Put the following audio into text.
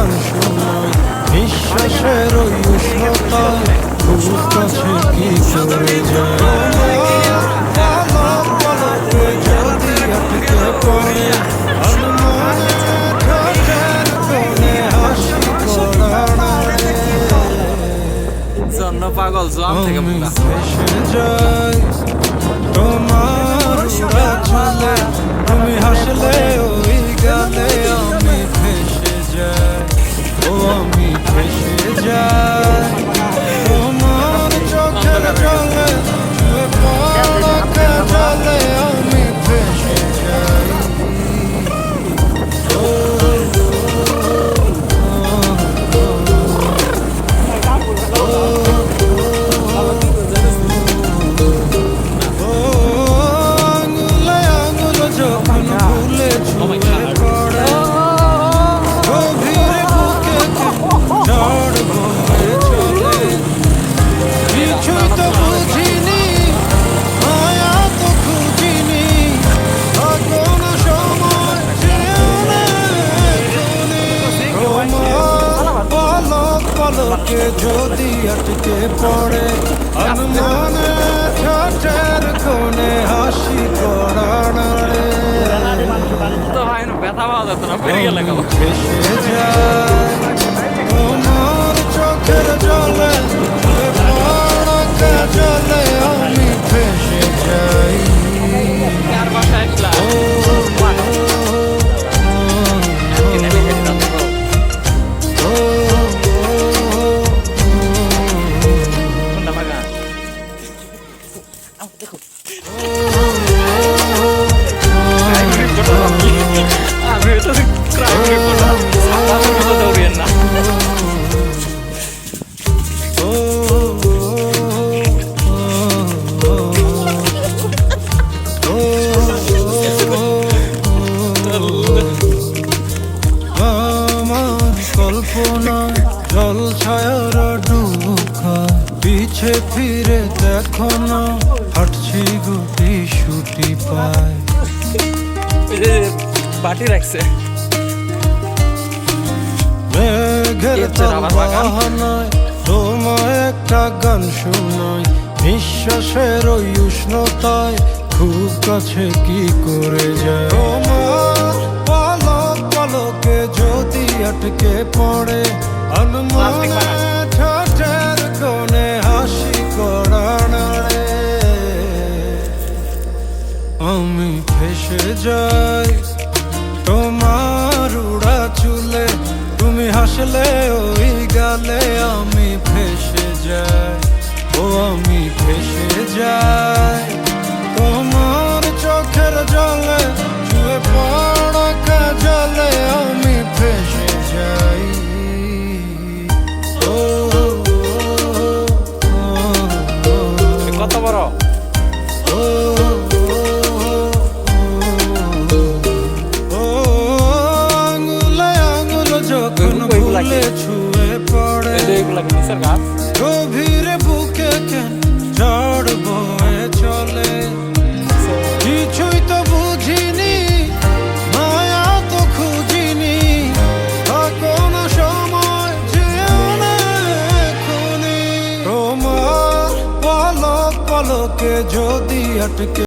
গান শোনায় নিঃশ্বাসের ওই উষ্ণতায় খুব কাছে কি পড়ায় জন্য পাগল জোয়ান থেকে যাই তোমার চলে তুমি হাসলে পলক যদি আটকে পড়ে অনুমানে ঠোঁটের কোণে হাসি পড়ানোরে। ভেসে যায় কল্পনা জল ছায়ার পিছে ফিরে দেখো না হাঁটছি গুটি সুটি পায়। বাটি রাখছে। মেঘের তোমায় একটা গান শোনাই নিঃশ্বাসের ওই উষ্ণতায় খুব কাছে কি করে যায়? আটকে পড়ে ঠোঁটের কোণে হাসি করানারে আমি ফেসে যাই তোমার উড়া চুলে তুমি হাসলে ওই গালে আমি ফেসে যাই। ও আমি ফেসে যাই তোমার চোখের জলে ছুঁয়ে পড়া কত বড়? ছুয়ে যখন ভুলে ছুঁয়ে পড়ে। গভীরে যদি আটকে